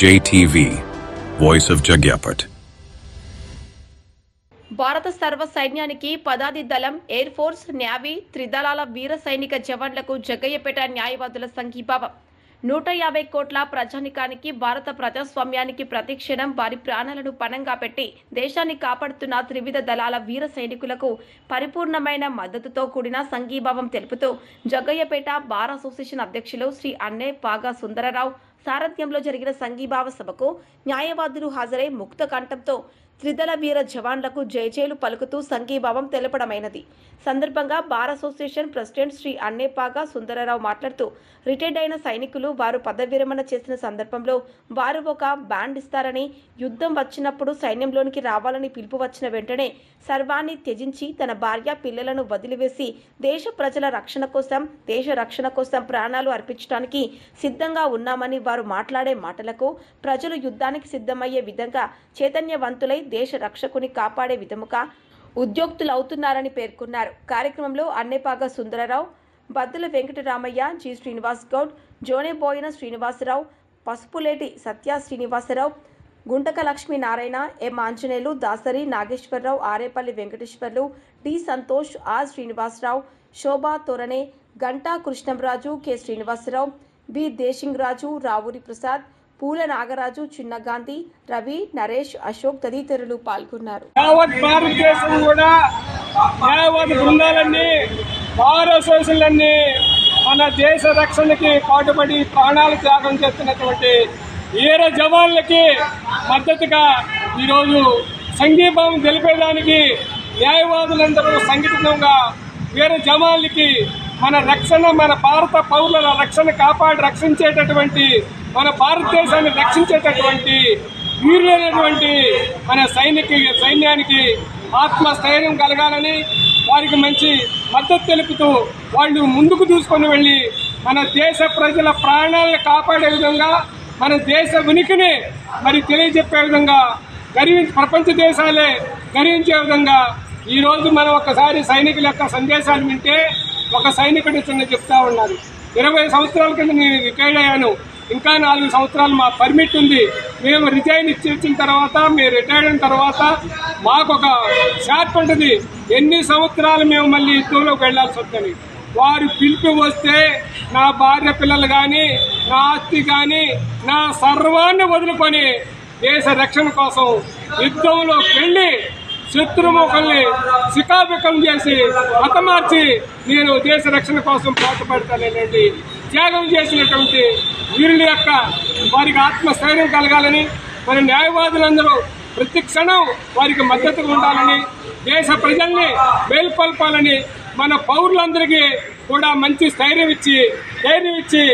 JTV, Voice of Jagyapet. భారత సర్వ సైన్యానికి పదాది దళం ఎయిర్ ఫోర్స్ నేవీ త్రిదళాల వీర సైనిక జవాన్లకు జగ్గయ్యపేట న్యాయవాదుల సంఘీభావం నూట యాభై కోట్ల ప్రజానికానికి భారత ప్రజాస్వామ్యానికి ప్రతిక్షణం వారి ప్రాణాలను పణంగా పెట్టి దేశాన్ని కాపాడుతున్న త్రివిధ దళాల వీర సైనికులకు పరిపూర్ణమైన మద్దతుతో కూడిన సంఘీభావం తెలుపుతూ జగ్గయ్యపేట బార్ అసోసియేషన్ అధ్యక్షులు శ్రీ అన్నే పాగా సుందరరావు సారథ్యంలో జరిగిన సంఘీభావ సభకు న్యాయవాదులు హాజరై ముక్త కంఠంతో త్రిదళ వీర జవాన్లకు జయజయలు పలుకుతూ సంఘీభావం తెలపడమైనది. సందర్భంగా bar association president Shri Annepaga Sundararao మాట్లాడుతూ రిటైర్డ్ అయిన సైనికులు వారు పదవి విరమణ చేసిన సందర్భంలో వారు ఒక బ్యాండ్ ఇస్తారని యుద్ధం వచ్చినప్పుడు సైన్యంలోనికి రావాలని పిలుపు వచ్చిన వెంటనే సర్వాన్ని త్యజించి తన భార్య పిల్లలను వదిలివేసి దేశ ప్రజల రక్షణ కోసం దేశ రక్షణ కోసం ప్రాణాలు అర్పించడానికి సిద్ధంగా ఉన్నామని వారు మాట్లాడే మాటలకు ప్రజలు యుద్ధానికి సిద్ధమయ్యే విధంగా చైతన్యవంతులై దేశ రక్షకుని కాపాడే విధముగా ఉద్యోక్తులవుతున్నారని పేర్కొన్నారు. కార్యక్రమంలో Annepaga Sundararao Baddula Venkataramayya G. Srinivas Goud Joneboina Srinivasarao Pasupuleti Satya Srinivasarao Guntaka Lakshmi Narayana M. Anjaneyulu Dasari Nageswararao Arepalli Venkateswarlu D. Santosh R Srinivasarao Shobha Torane Ganta Krishnamraju K. Srinivasarao B. Desingaraju Ravuri Prasad Poola Nagaraju చిన్న గాంధీ రవి నరేష్ అశోక్ తదితరులు పాల్గొన్నారు. యావత్ భారతదేశం కూడా యావత్ బృందాలన్నీ bar మన దేశ రక్షణకి పాటుపడి ప్రాణాలు త్యాగం చేస్తున్నటువంటి వీర జవాన్లకి మద్దతుగా ఈరోజు సంఘీభావం తెలిపేదానికి న్యాయవాదులందరూ సంఘటితంగా వీర జవాన్లకి మన రక్షణ మన భారత పౌరుల రక్షణ కాపాడి రక్షించేటటువంటి మన భారతదేశాన్ని రక్షించేటటువంటి వీరులైనటువంటి మన సైనిక సైన్యానికి ఆత్మస్థైర్యం కలగాలని వారికి మంచి మద్దతు తెలుపుతూ వాళ్ళు ముందుకు దూసుకొని వెళ్ళి మన దేశ ప్రజల ప్రాణాలను కాపాడే విధంగా మన దేశ ఉనికిని మరి తెలియజెప్పే విధంగా గర్వించి ప్రపంచ దేశాలే గర్వించే విధంగా ఈ రోజు మనం ఒకసారి సైనికుల యొక్క సందేశాలు వింటే ఒక సైనికుడు చిన్న చెప్తా ఉన్నారు. ఇరవై సంవత్సరాల కింద నేను రిటైర్డ్ అయ్యాను ఇంకా నాలుగు సంవత్సరాలు మా పర్మిట్ ఉంది. మేము రిజైన్ ఇచ్చి ఇచ్చిన తర్వాత మేము రిటైర్డ్ అయిన తర్వాత మాకు ఒక షార్ట్ ఉంటుంది. ఎన్ని సంవత్సరాలు మేము మళ్ళీ యుద్ధంలోకి వెళ్ళాల్సి వస్తుంది. వారు పిలుపు వస్తే నా భార్య పిల్లలు కానీ నా ఆస్తి కానీ నా సర్వాన్ని వదులుకొని దేశ రక్షణ కోసం యుద్ధంలోకి వెళ్ళి శత్రుముఖల్ని శిఖాభికం చేసి హతమార్చి నేను దేశ రక్షణ కోసం పాటుపడతాననేది త్యాగం చేసినటువంటి వీరుల యొక్క వారికి ఆత్మస్థైర్యం కలగాలని మరి న్యాయవాదులందరూ ప్రతి క్షణం వారికి మద్దతుగా ఉండాలని దేశ ప్రజల్ని మేల్కొల్పాలని మన పౌరులందరికీ కూడా మంచి స్థైర్యం ఇచ్చి ధైర్యం ఇచ్చి